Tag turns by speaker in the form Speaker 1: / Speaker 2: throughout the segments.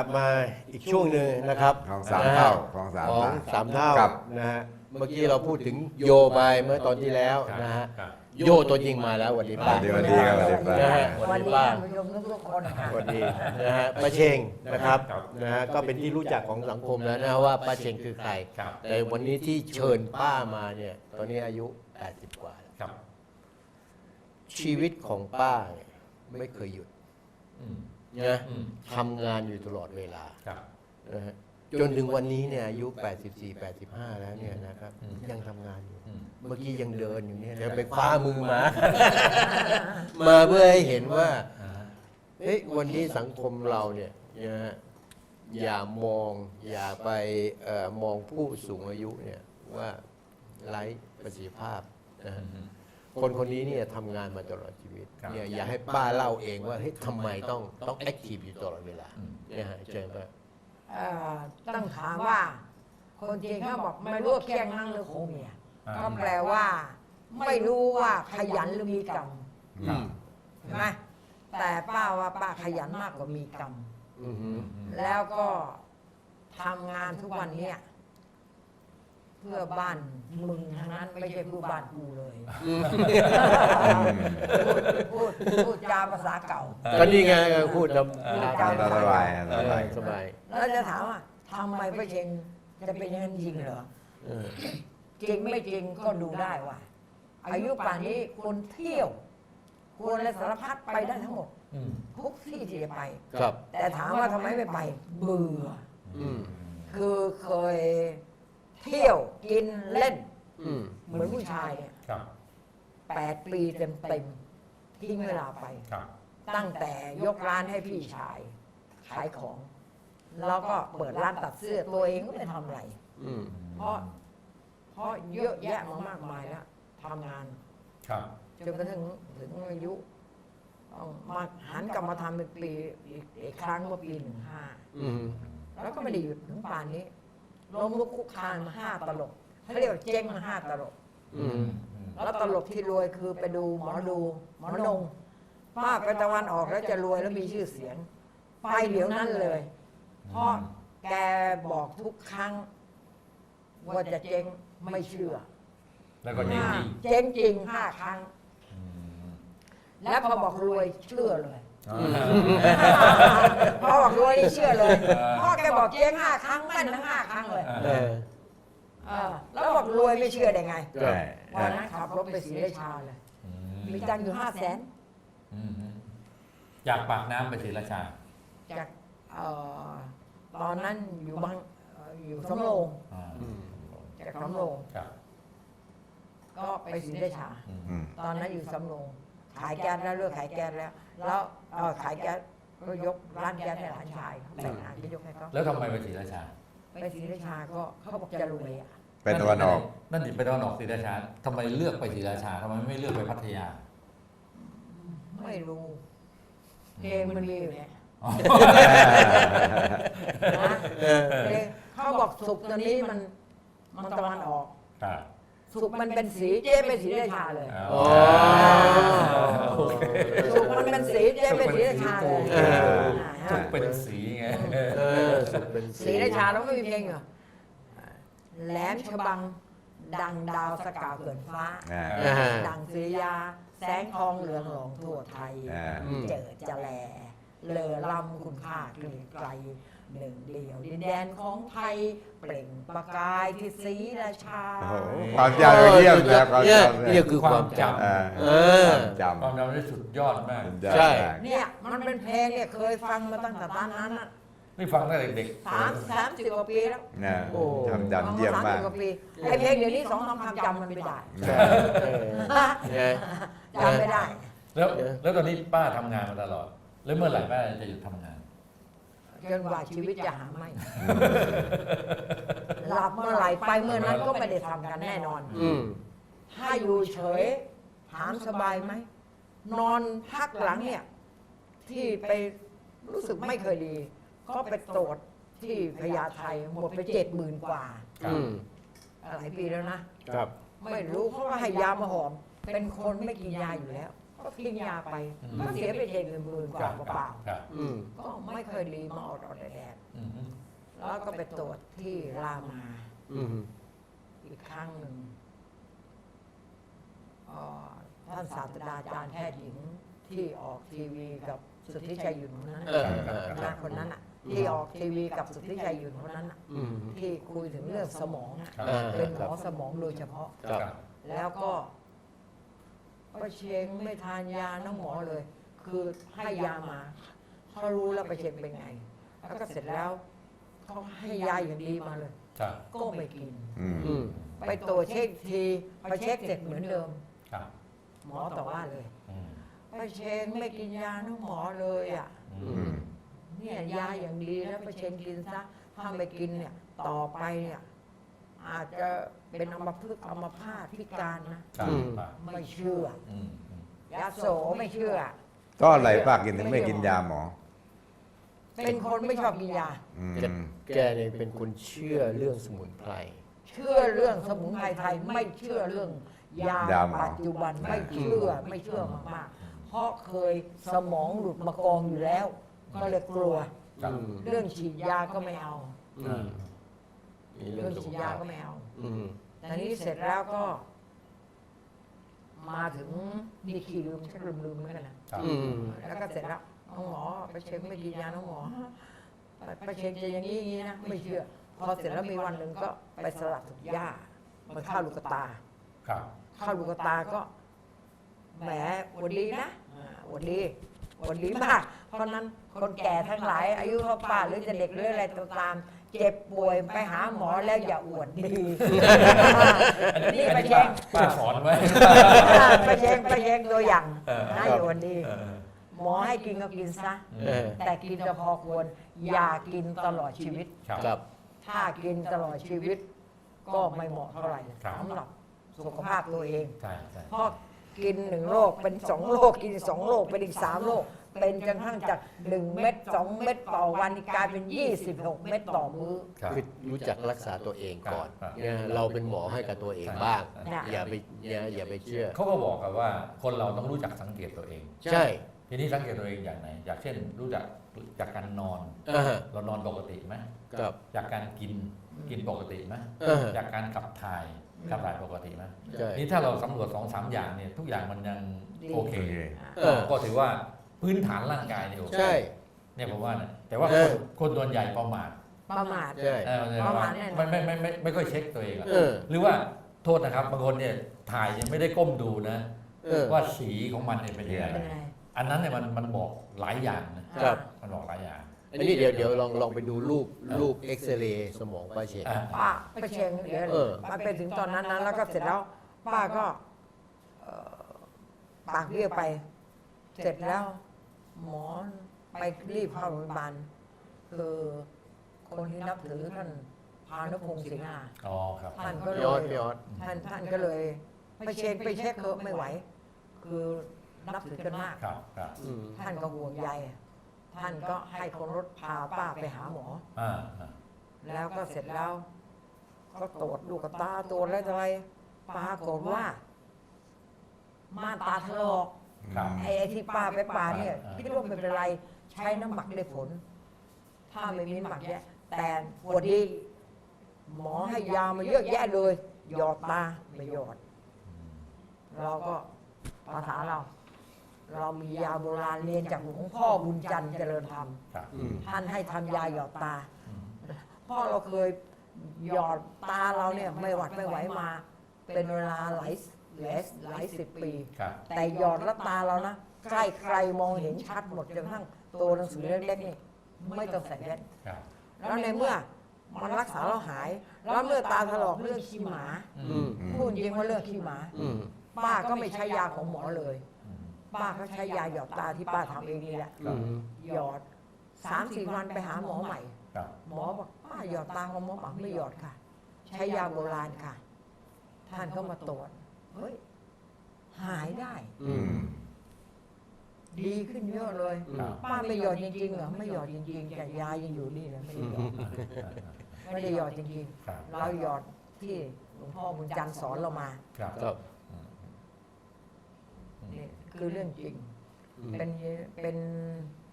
Speaker 1: ลับมาอีกช่วงหนึ่งนะครับ
Speaker 2: ของสาม
Speaker 1: นะฮะ
Speaker 2: เท่าของสาม
Speaker 1: ของ
Speaker 2: เท่า
Speaker 1: สามเท่า
Speaker 2: ครับ
Speaker 1: นะฮะเมื่อกี้เราพูดถึงโยบายเมื่อตอนที่แล้วนะฮะ
Speaker 3: ครับ
Speaker 1: โยตัวจริงมาแล้วสวันนี้ป้า
Speaker 2: สวัสดีครับสวัสดีครับ
Speaker 1: นะฮะ
Speaker 4: วัน
Speaker 1: ส
Speaker 4: นี้
Speaker 1: ป้า
Speaker 4: ท่านผู้ชมทุกๆคนค่ะ
Speaker 1: สวัสดีนะฮะป้าเชงนะครับ
Speaker 3: ครับ
Speaker 1: นะฮะก็เป็นที่รู้จักของสังคมแล้วนะว่าป้าเชงคือใคร
Speaker 3: ครับ
Speaker 1: แต่วันนี้ที่เชิญป้ามาเนี่ยตอนนี้อายุ 80 กว่าแล้ว
Speaker 3: ครับ
Speaker 1: ชีวิตของป้าเนี่ยไม่เคยหยุด
Speaker 3: อืม
Speaker 1: นะ
Speaker 3: อืม
Speaker 1: ทำงานอยู่ตลอดเวลา
Speaker 3: ครับ
Speaker 1: นะฮะจนถึงวันนี้เนี่ยอายุ 84 85 แล้วเนี่ยนะครับ
Speaker 3: อืม
Speaker 1: ยังทำงานอยู่
Speaker 3: อืม
Speaker 1: เมื่อกี้ยังเดินอยู่เนี่ยเดี๋ยวไปคว้ามือมา มาเพื่อให้เห็นว่า
Speaker 3: อ่า
Speaker 1: เฮ้ยวันนี้สังคมเราเนี่ยนะฮะอย่ามองอย่าไปเอ่อมองผู้สูงอายุเนี่ยว่าไร้ประสิทธิภาพนะฮะ
Speaker 3: อืม
Speaker 1: คนคนนี้เนี่ยทำงานมาตลอดชีวิต
Speaker 3: ครับ
Speaker 1: เนี่ยอยากให้ป้าเล่าเองว่าเฮ้ยทำไมต้องต้องแอคทีฟอยู่ตลอดเวลา
Speaker 3: อืม
Speaker 1: เนี่ยฮะเจอป่ะ
Speaker 4: เอ่อต้องถามว่า คนจีนเขาบอกไม่รู้ว่าเคียงนั่งหรือคงเมีย
Speaker 3: อ่า
Speaker 4: ก็แปลว่า ไม่รู้ว่าขยันหรือมีกรรม
Speaker 3: ครับ
Speaker 4: ใช่ไหมแต่ป้าว่าป้าขยันมากกว่ามีกรรม
Speaker 1: อือหือ
Speaker 4: แล้วก็ทำงานทุกวันเนี้ย เพื่อบ้านมึงทั้งนั้นไม่ใช่เพื่อบ้านกูเลย พูดพูดพูดจาภาษาเก่า
Speaker 1: ก็นี่ไงพูดแล้ว
Speaker 4: จำ
Speaker 2: สบาย
Speaker 1: เอ
Speaker 2: สบาย
Speaker 1: อสบาย
Speaker 4: แล้วจะถามว่าทำไมพระเชงจะเป็นอย่างนั้นจริงเหรอ
Speaker 1: เออ
Speaker 4: จริงไม่จริงก็ดูได้ว่า อายุป่านนี้คนเที่ยวควรและสารพัดไปได้ทั้งหมด
Speaker 3: อืม
Speaker 4: ทุกที่ที่จะไป
Speaker 1: ครับ
Speaker 4: แต่ถามว่าทำไมไม่ไป เบื่อ
Speaker 1: อืม
Speaker 4: คือเคย เที่ยวกินเล่น
Speaker 1: อืม
Speaker 4: เหมือนผู้ชายเนี่ย
Speaker 3: ครับ
Speaker 4: แปดปีเต็มเต็มๆทิ้งเวลาไป
Speaker 3: ครับ
Speaker 4: ตั้งแต่ยกร้านให้พี่ชาย ขายของ แล้วก็เปิดร้านตัดเสื้อตัวเองก็ไม่ทำอะไร
Speaker 1: อืม
Speaker 4: เพราะ เพราะเยอะแยะมามากมายแล้วทำงาน
Speaker 3: ครับ
Speaker 4: จนกระทั่งถึงอายุต้องมาหันกลับมาทำเป็นปีอีกอีกครั้งเมื่อปีหนึ่งห้า
Speaker 1: อืม
Speaker 4: แล้วก็ไม่ได้หยุดถึงป่านนี้ ล้มลุกคุกคานมาห้าตลกเขาเรียกว่าเจ๊งมาห้าตลก
Speaker 1: อืม
Speaker 4: แล้วตลกที่รวยคือไปดูหมอดูหมอนงป้าไปตะวันออกแล้วจะรวยแล้วมีชื่อเสียง ไปเดี๋ยวนั้นเลย เพราะแกบอกทุกครั้ง ว่าจะเจ๊งไม่เชื่อ
Speaker 3: แล้วก็จริงจริง
Speaker 4: เจ๊งจริงห้าครั้ง
Speaker 3: อืม
Speaker 4: แล้วพอบอกรวยเชื่อเลย
Speaker 3: อ่า
Speaker 4: พอบอกรวยนี่เชื่อเลย
Speaker 3: เออ
Speaker 4: พ่อแกบอกเจ๊งห้าครั้งแม่นทั้งห้าครั้งเลย
Speaker 1: เออ
Speaker 4: เออแล้วบอกรวยไม่เชื่อได้ไง
Speaker 1: ครั
Speaker 2: ใช่
Speaker 1: บ
Speaker 4: วันนั้นขับรถไปศรีราชาเลย
Speaker 3: อืม
Speaker 4: มีตังค์อยู่ห้าแสน
Speaker 3: อืมจากปากน้ำไปศรีราชา
Speaker 4: จากเอ่อตอนนั้นอยู่บางเอ่ออยู่สำโรง
Speaker 3: อ่า
Speaker 1: อืม
Speaker 4: จากสำโรง
Speaker 3: ครับ
Speaker 4: ก็ไปศรีราชา
Speaker 3: อืม
Speaker 2: อืม
Speaker 4: ตอนนั้นอยู่สำโรง ขายแก๊สแล้วเลิกขายแก๊สแล้ว แล้วเอ่อขายแก๊สก็ยกร้านแก๊สให้หลานชายเขาแต่งงานก็ยกให้เขา
Speaker 3: แล้วทำไมไปศรีราชา
Speaker 4: ไปศรีราชาก็เขาบอกจะรวยอะ
Speaker 2: เป็นตะวันออก
Speaker 3: นั่นดิไปตะวันออกศรีราชาทำไมเลือกไปศรีราชาทำไมไม่เลือกไปพัทยา
Speaker 4: ไม่รู้เพลงมันมีอยู่เนี่ย
Speaker 3: อ๋อ
Speaker 4: นะ
Speaker 1: เออ
Speaker 4: เพลงเขาบอกสุกตัวนี้มันมันตะวันออก
Speaker 3: ครับ
Speaker 4: สุกมันเป็นสีเจ๊เป็นสีราชาเลย
Speaker 1: อ๋อ
Speaker 4: สุกมันเป็นสีเจ๊เป็นสีราชาเลย
Speaker 1: เออ
Speaker 3: ทุกเป็นสีไง
Speaker 1: เออสุดเป็น
Speaker 4: สีราชาแล้วก็มีเพลงอยู่แหลมฉบัง ดังดาวสกาวเกินฟ้า
Speaker 2: อ่า
Speaker 1: อ่า
Speaker 4: ดังสุริยา แสงทองเหลืองหลองทั่วไทย
Speaker 2: อ่า
Speaker 4: เจอจะแลเลอลำคุณค่าเกลียงไกล หนึ่งเดียว ดินแดนของไทยเปล่งประกายที่ศรีราชา
Speaker 2: โอ้โหความจำเยี่ยมนะความ
Speaker 1: เนี่ย
Speaker 2: จำ
Speaker 1: เนี่ยคือความจ
Speaker 2: อ่าำ
Speaker 1: เออ
Speaker 2: ความจำ
Speaker 3: ความจำได้สุดยอดมาก
Speaker 1: ใช่
Speaker 4: เนี่ยมันเป็นเพลงเนี่ยเคยฟังมาตั้งแต่ตอนนั้นน่ะ
Speaker 3: นี่ฟังตั้งแต่เด็ก
Speaker 4: สามสามสิบกว่าปีแล้ว
Speaker 2: นะ
Speaker 1: โอ้
Speaker 2: ความจำเยี่ยม
Speaker 4: สาม
Speaker 2: มา
Speaker 4: สิ
Speaker 2: ก
Speaker 4: บกว่าปีไอ้เพลงเดี๋ยวนี้สองสามคำจำมันไม่ได้
Speaker 1: ใช่เออเนี่ย
Speaker 4: จำไม่ได้
Speaker 3: แล้ว แล้วตอนนี้ป้าทำงานมาตลอด แล้วเมื่อไหร่ป้าจะหยุดทำงาน
Speaker 4: จนกว่าชีวิตจะหาไม่หลับเมื่อไหร่ไปเมื่อนั้นก็ไม่ได้ทำกันแน่นอน
Speaker 1: อืม
Speaker 4: ถ้าอยู่เฉย ถามสบายไหม นอนพักหลังเนี่ย ที่ไปรู้สึกไม่เคยดี ก็ไปตรวจที่พญาไทหมดไปเจ็ดหมื่นกว่า
Speaker 1: อืม
Speaker 4: หลายปีแล้วนะ
Speaker 1: ครับ
Speaker 4: ไม่รู้เพราะว่าให้ยามาหอม เป็นคนไม่กินยาอยู่แล้ว ก็ทิ้งยาไป
Speaker 3: อืม
Speaker 4: ก็เสียไปเจ็ดหมื่นก
Speaker 3: ครั
Speaker 4: ว่า
Speaker 3: บ
Speaker 4: เปล่า
Speaker 3: ครับ
Speaker 1: อืม
Speaker 4: ๆก็ไม่เคยดีมาอดอดแดด
Speaker 3: อืม
Speaker 4: ๆแล้วก็ไปตรวจที่รามา
Speaker 1: อืม
Speaker 4: อีกครั้งหนึ่งเอ่อท่านศาสตราจารย์แพทย์หญิงที่ออกทีวีกับสุทธิชัยหยุ่นคนนั้น
Speaker 1: เออเออ
Speaker 4: นะคนนั้นอะ ที่ออกทีวีกับสุทธิชัยหยุ่นคนนั้นอะ
Speaker 1: อืม
Speaker 4: ที่คุยถึงเรื่องสมองอะ
Speaker 3: ครับ
Speaker 1: อ่า
Speaker 4: เป็นหมอสมองโดยเฉพาะ
Speaker 1: ครับ
Speaker 4: แล้วก็ ประเชงไม่ทานยาน้องหมอเลย คือให้ยามาเขารู้แล้วประเชงเป็นไง แล้วก็เสร็จแล้วเขาให้ยาอย่างดีมาเลย
Speaker 3: ครับ
Speaker 4: ก็ไม่กิน
Speaker 2: อืม
Speaker 1: อืม
Speaker 4: ไปตรวจเช็คทีพอเช็คเสร็จเหมือนเดิม
Speaker 3: ครับ
Speaker 4: หมอต่อว่าเลย
Speaker 3: อืม
Speaker 4: ประเชงไม่กินยาน้องหมอเลยอะ
Speaker 3: อื
Speaker 2: อื
Speaker 3: ม
Speaker 2: ม
Speaker 4: เนี่ยยาอย่างดีแล้วประเชงกินซะถ้าไม่กินเนี่ย ต่อไปเนี่ย อาจจะเป็นอัมพฤกษ์อัมพาตพิการนะ
Speaker 3: ครับ
Speaker 1: อืม
Speaker 3: ครับ
Speaker 4: ไม่เชื่อ
Speaker 3: อืมอืม
Speaker 4: ยาโสไม่เชื่อ
Speaker 2: ก็อะไรป้ากินถึงไม่กินยาหมอ
Speaker 4: เป็นคนไม่ชอบกินยา
Speaker 2: อืม
Speaker 1: แกแกเนี่ยเป็นคนเชื่อเรื่องสมุนไพร
Speaker 4: เชื่อเรื่องสมุนไพรไทย ไม่เชื่อเรื่องยายา
Speaker 2: หมอ
Speaker 4: ปัจจุบันไม่เชื่อไม่เชื่อมากๆเพราะเคยสมองหลุดมากองอยู่แล้ว ก็เลยกลัว
Speaker 3: ครับ
Speaker 1: อืม
Speaker 4: เรื่องฉีดยาก็ไม่เอา
Speaker 1: อืม มีเรื่
Speaker 4: เรื่
Speaker 1: อ
Speaker 4: องง
Speaker 1: สุข
Speaker 4: ฉีดยา
Speaker 1: ภาพ
Speaker 4: ก็ไม่เอา
Speaker 1: อืม
Speaker 4: แต่นี้เสร็จแล้วก็ มาถึงมีขี่ลืมชักลืมลืมๆเหมือนกันนะ ครับ
Speaker 1: อืม
Speaker 4: แล้วก็เสร็จแล้วน้องหมอไปเช็คไม่กินยาน้องหมอไปเช็คจะอย่างนี้อย่างนี้นะไม่เชื่อ พอเสร็จแล้วมีวันหนึ่งก็ไปสลัดถุงหญ้ามันเข้าลูกตา
Speaker 3: ครับ
Speaker 4: เข้าลูกตาก็แหมหวันดีนะอ่าหวันดีหวันดีมาก เพราะนั้นคนแก่ทั้งหลาย อายุเท่าป้าหรือจะเด็กหรืออะไรก็ตาม เจ็บป่วยไปหาหมอแล้วอย่าอวดดี นี่ไปเช็ค
Speaker 3: ป้าสอนไว้
Speaker 4: ไปเช็คไปเช็คตัวอย่าง
Speaker 3: เออ
Speaker 4: นะอย่าอวดดี
Speaker 3: เออ
Speaker 4: หมอให้กินก็กินซะ
Speaker 1: เออ
Speaker 4: แต่กินก็พอควร อย่ากินตลอดชีวิต
Speaker 3: ครับ
Speaker 1: ครับ
Speaker 4: ถ้ากินตลอดชีวิต ก็ไม่เหมาะเท่าไหร่
Speaker 3: ครับ
Speaker 4: สำหรับสุขภาพตัวเอง
Speaker 3: ใช่ใช่
Speaker 4: เพราะกินหนึ่งโรคเป็นสองโรคกินสองโรคเป็นอีกสามโรค เป็นจนกระทั่งจากหนึ่งเม็ดสองเม็ดต่อวันนี่กลายเป็นยี่สิบหกเม็ดต่อมื้อ
Speaker 3: ครับ
Speaker 1: คือรู้จักรักษาตัวเองก่อน
Speaker 3: ครับ
Speaker 1: เนี่ยเราเป็นหมอให้กับตัวเองบ้าง
Speaker 4: ครับ
Speaker 1: อย่าไปอย่าอย่าไปเชื่อ
Speaker 3: เขาก็บอกกันว่าคนเราต้องรู้จักสังเกตตัวเอง
Speaker 1: ใช่
Speaker 3: ทีนี้สังเกตตัวเองอย่างไหน อย่างเช่น รู้จักจากการนอน
Speaker 1: อ่า
Speaker 3: เรานอนปกติไหม
Speaker 1: กับ
Speaker 3: จากการกินกินปกติไหม
Speaker 1: เออ
Speaker 3: จากการขับถ่ายขับถ่ายปกติไหม
Speaker 1: ใช่
Speaker 3: นี่ถ้าเราสำรวจสองสามอย่างเนี่ยทุกอย่างมันยัง
Speaker 4: ดี
Speaker 3: โอเค
Speaker 2: โอเค
Speaker 1: เออ
Speaker 3: ก็ถือว่า พื้นฐานร่างกายเนี่ยโอเค
Speaker 1: ใช่
Speaker 3: เนี่ยผมว่านะแต่ว่า
Speaker 1: เอ
Speaker 3: ค
Speaker 1: อ
Speaker 3: นคนส่วนใหญ่ประมาท
Speaker 4: ประมาท
Speaker 1: ใช่
Speaker 3: เออเนี่ย
Speaker 4: ประมาทแน่นอน
Speaker 3: ไม่ไม่ไม่ไม่ไม่ค่อยเช็คตัวเองอะ
Speaker 1: เออ
Speaker 3: หรือว่าโทษนะครับบางคนเนี่ยถ่ายยังไม่ได้ก้มดูนะ
Speaker 1: เออ
Speaker 3: ว่าสีของมันเนี่ยเป็นยังไง
Speaker 4: เป็นไง
Speaker 3: อันนั้นเนี่ยมันมันบอกหลายอย่างนะครับ มันบอกหลายอย่าง
Speaker 1: อันนี้เดี๋ยวเดี๋ยวลองลองไปดูรูปรูปเอ็กซเรย์สมองป้าเชน
Speaker 3: อะ
Speaker 4: ป้าไปเชงเดี๋ยว
Speaker 1: เออ
Speaker 4: มันไปถึงตอนนั้นนะแล้วก็เสร็จแล้ว ป้าก็เอ่อปากเรียกไป เสร็จแล้ว หมอไปรีบเข้าโรงพยาบาลคือคนที่นับถือท่านพานุพงศ์สิงห์อา
Speaker 3: อ๋อครับ
Speaker 4: ท่านก็เล
Speaker 1: พี่ออส
Speaker 4: ย
Speaker 1: พี่ออส
Speaker 4: ท่านท่านก็เลยไปเช็คไปเช็คเถอะไม่ไหว คือนับถือกันมาก
Speaker 3: ครับครับ
Speaker 1: อืม
Speaker 4: ท่านก็ห่วงใยท่านก็ให้คนรถพาป้าไปหาหมอ
Speaker 3: อ่าอ่า
Speaker 4: แล้วก็เสร็จแล้วก็ตรวจลูกตาตรวจอะไรต่ออะไรปรากฏว่าม่านตาถลอก
Speaker 3: ครับ
Speaker 4: ไอ้ไอ้ที่ป้าไปป่าเนี่ย
Speaker 3: อ่า
Speaker 4: คิดว่าไม่เป็นไร ใช้น้ำหมักได้ผล ถ้าไม่มีน้ำหมักเนี่ยแต่ปวดดี หมอให้ยามาเยอะแยะเลย หยอดตาไม่หยอด เราก็ภาษาเรา เรามียาโบราณเรียนจากหลวงพ่อบุญจันทร์เจริญธรรม
Speaker 3: ครับ
Speaker 1: อืม
Speaker 4: ท่านให้ทำยาหยอดตา
Speaker 3: อืม
Speaker 4: พ่อเราเคยหยอดตาเราเนี่ยไม่หวัดไม่ไหวมา เป็นเวลาหลาย หลายหลายสิบปี
Speaker 3: ครับ
Speaker 4: แต่หยอดแล้วตาเรานะใกล้ใครมองเห็นชัดหมดจนกระทั่งตัวหนังสือเล็กๆนี่ไม่ต้องใส่แว่น
Speaker 3: ครับ
Speaker 4: แล้วในเมื่อมันรักษาเราหาย แล้วเมื่อตาถลอกเรื่องขี้หมา
Speaker 1: อืม
Speaker 4: พูดจริงว่าเรื่องขี้หมา
Speaker 1: อืม
Speaker 4: ป้าก็ไม่ใช้ยาของหมอเลย
Speaker 3: อืม
Speaker 4: ป้าก็ใช้ยาหยอดตาที่ป้าทำเองนี่แหละ
Speaker 1: อืม
Speaker 4: หยอดสามสี่วันไปหาหมอใหม่
Speaker 3: ครับ
Speaker 4: หมอบอกป้าหยอดตาของหมอบอกไม่หยอดค่ะ ใช้ยาโบราณค่ะ ท่านก็มาตรวจ เฮ้ย หายได้
Speaker 1: อืม
Speaker 4: ดีขึ้นเยอะเลย
Speaker 3: ครับ
Speaker 4: ป้าไม่หยอดจริงๆเหรอไม่หยอดจริงๆแต่ยายังอยู่นี่นะไม่ได้หยอดไม่ได้หยอดจริง
Speaker 3: ครับ
Speaker 4: ๆ เราหยอดที่หลวงพ่อบุญจันทร์สอนเรามา
Speaker 3: ครับ
Speaker 1: ครับ
Speaker 3: อืม
Speaker 4: นี่คือเรื่องจริง
Speaker 1: อืม
Speaker 4: เป็นเป็น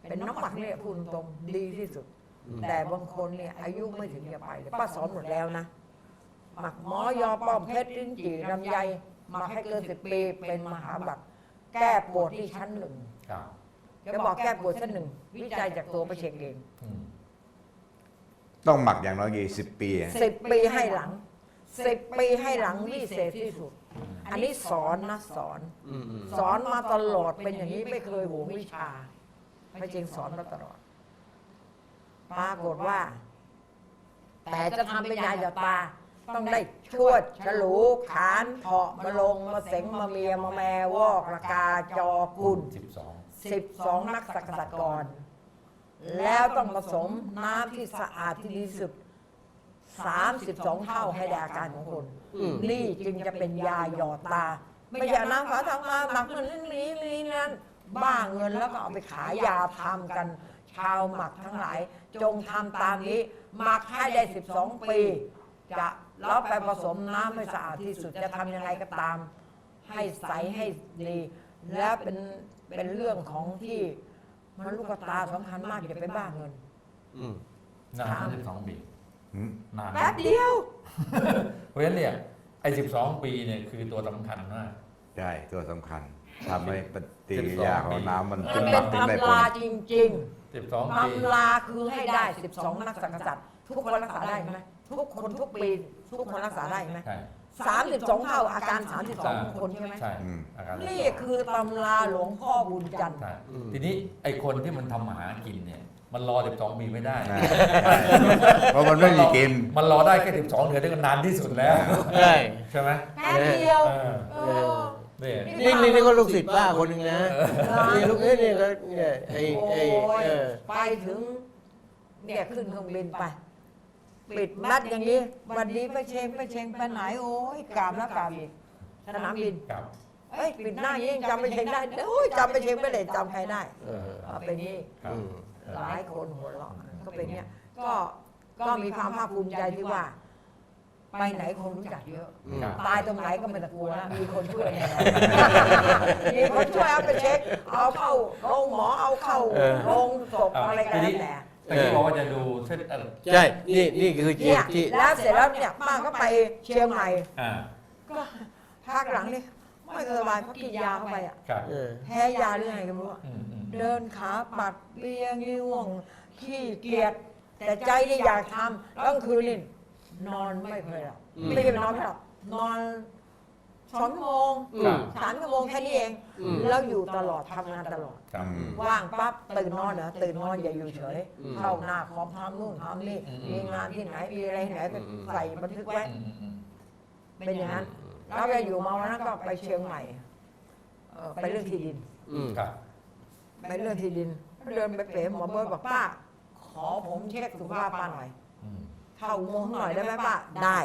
Speaker 4: เป็นน้ำหมักเนี่ยพูดตรงๆดีที่สุด
Speaker 1: อืม
Speaker 4: แต่บางคนเนี่ยอายุไม่ถึงจะไปเลยป้าสอนหมดแล้วนะหมักหมอยอป้อมเพชรลิ้นจี่ลำไยห มักให้เกินสิบปีเป็นมหาบัตรแก้ปวดที่ชั้นหนึ่ง
Speaker 3: ครับ
Speaker 4: จะบอกแก้ปวดชั้นหนึ่งวิจัยจากตัวประเชงเอง
Speaker 3: อืม
Speaker 2: ต้องหมักอย่างน้อยกี่สิบปีอะ
Speaker 4: สิบปีให้หลังสิบปีให้หลังวิเศษที่สุด อันนี้สอนนะสอน
Speaker 1: อืมอืม
Speaker 4: สอนมาตลอดเป็นอย่างนี้ไม่เคยหวงวิชาพระเจงสอนมาตลอด ปรากฏว่า แต่จะทำเป็นยาหยาดตา ต้องได้ชวดฉลูขานเถาะมาลงมาเสงมาเมียมาแมวอกระกาจอกุล
Speaker 3: สิบสอง
Speaker 4: สิบสองนักสักสัตกรแล้วต้องผสมน้ำที่สะอาดที่ดีที่สุดสามสิบสองเท่าให้ได้อาการของคน
Speaker 1: อืม
Speaker 4: นี่จึงจะเป็นยาหยอดตา ไม่ใช่น้ำขาวทำมาหมักเงินนี้นี้นั้น บ้าเงินแล้วก็เอาไปขายยาทำกัน ชาวหมักทั้งหลาย จงทำตามนี้หมักให้ได้ 12 ปี จะ แล้วไปผสมน้ำให้สะอาดที่สุดจะทำยังไงก็ตาม ให้ใสให้ดี แล้วเป็นเป็นเรื่องของที่มันลูกตาสำคัญมากอย่าไปบ้าเงิน
Speaker 1: อืม
Speaker 3: นานสิบสองปี
Speaker 2: หืม
Speaker 3: นาน
Speaker 4: แป๊บเดียว
Speaker 3: เพราะฉะนั้นเนี่ยไอ้สิบสองปีเนี่ยคือตัวสำคัญมาก
Speaker 2: ใช่ตัวสำคัญทำให้ปฏิกิริยาของน้ำมัน
Speaker 4: มั
Speaker 2: ขึ้
Speaker 4: น
Speaker 2: นห
Speaker 4: เป็
Speaker 2: มั
Speaker 4: น
Speaker 2: กถึงได้
Speaker 4: ตำ
Speaker 2: ผล
Speaker 4: ราจริง ๆ
Speaker 3: สิบสองปี
Speaker 4: ตำราคือให้ได้ 12 นักสังกษัตริย์ทุกคนรักษาได้ไหมทุกคนทุกปี ทุกคนรักษาได้ไหม
Speaker 3: ใช่
Speaker 4: สามสิบสองเท่าอาการ32คนใช่ไหม
Speaker 3: ใช่
Speaker 2: อืม
Speaker 3: อาการ
Speaker 4: นี่คือตำราหลวงพ่อบุญจันทร์
Speaker 3: ใช่ทีนี้ไอ้คนที่มันทำมาหากินเนี่ย มันรอสิบสองปีไม่ได้
Speaker 2: ใช่เพราะมันไม่มีกิน
Speaker 3: มันรอได้แค่สิบสองเดือนนี่ก็นานที่สุดแล้ว
Speaker 1: ใช่
Speaker 3: ใช่ไหม
Speaker 4: แป๊บเดียว
Speaker 3: เออ
Speaker 4: เออ
Speaker 3: เนี่ย
Speaker 1: นี่นี่นี่ก็ลูกศิษย์ป้าคนหนึ่งนะนี่ลูกนี่นี่ก็เนี่ยไอ้
Speaker 4: โอ้
Speaker 1: ไอ้
Speaker 4: ย
Speaker 1: เออ
Speaker 4: ไปถึง เนี่ยขึ้นเครื่องบินไป ปิดมัดอย่างนี้ วันนี้ไปเชงไปเชงไปไหนโอ้ยกราบแล้วกราบอีกสนามบิน
Speaker 3: ครับ
Speaker 4: เอ้ยปิดหน้าอย่างนี้ยังจำไปเชงได้โอ้ยจำไปเชงไม่ได้จำใครได้
Speaker 1: เออ
Speaker 4: เอาเป็นนี้
Speaker 3: ครับ
Speaker 1: อืม
Speaker 4: หลายคนหัวเราะก็เป็นเนี้ยก็ก็มีความภาคภูมิใจที่ว่า ไปไหนคนรู้จักเยอะ
Speaker 1: อืม
Speaker 3: ครับ
Speaker 4: ตายตรงไหนก็ไม่ตะกลัวแล้วมีคนช่วยแน่มีคนช่วยเอาไปเช็ค เอาเข้าโรงหมอเอาเข้า
Speaker 1: เออ
Speaker 4: โรงศพ
Speaker 3: เอา
Speaker 4: อะไรกันแล้วแต่
Speaker 3: แต่ที่บอกว่าจะดูเส้นเอ่อ
Speaker 1: ใช่ นี่นี่คือเจี
Speaker 4: เนี่ยย
Speaker 1: ที่
Speaker 4: แล้วเสร็จแล้วเนี่ยป้าก็ไปเชียงใหม่
Speaker 3: อ่า
Speaker 4: ก็ภาคหลังนี่ไม่สบายเพราะกินยาเข้าไปอะ
Speaker 3: ครับ
Speaker 1: เออ
Speaker 4: แพ้ยาหรือไงก็ไม่รู้อะ
Speaker 3: อืมอืม
Speaker 4: เดินขาปัดเบียง่วงขี้เกียจแต่ใจนี่อยากทำแล้วกลางคืนนี่นอนไม่เคยหลับ
Speaker 1: อืม
Speaker 4: ไม่ใช่นอนไม่หลับนอนสองชั่วโมง
Speaker 3: ครับ
Speaker 4: สามชั่วโมงแค่นี้เอง
Speaker 1: อืม
Speaker 4: แล้วอยู่ตลอดทำงานตลอด
Speaker 3: ครับ
Speaker 2: อืม
Speaker 4: ว่างปั๊บตื่นนอนเหรอตื่นนอนอย่าอยู่เฉย
Speaker 1: อืม
Speaker 4: เข้าหน้าคอมทำนู่นทำนี่
Speaker 3: อืม
Speaker 4: มีงานที่ไหนมีอะไรที่ไหนก็
Speaker 1: อืม
Speaker 4: ใส่บันทึกไว้
Speaker 3: อืมอืม
Speaker 4: เป็นอย่างนั้นแล้วก็อยู่มาวันนั้นก็ไปเชียงใหม่เอ่อไปเรื่องที่ดิน
Speaker 1: อืม
Speaker 3: ครับ
Speaker 4: ไปเรื่องที่ดินเดินไปเป๋หมอเบิร์ตบอกป้า ขอผมเช็คสุขภาพป้าหน่อย
Speaker 3: อืม
Speaker 4: เข้าอุโมงค์หน่อยได้ไหมป้าได้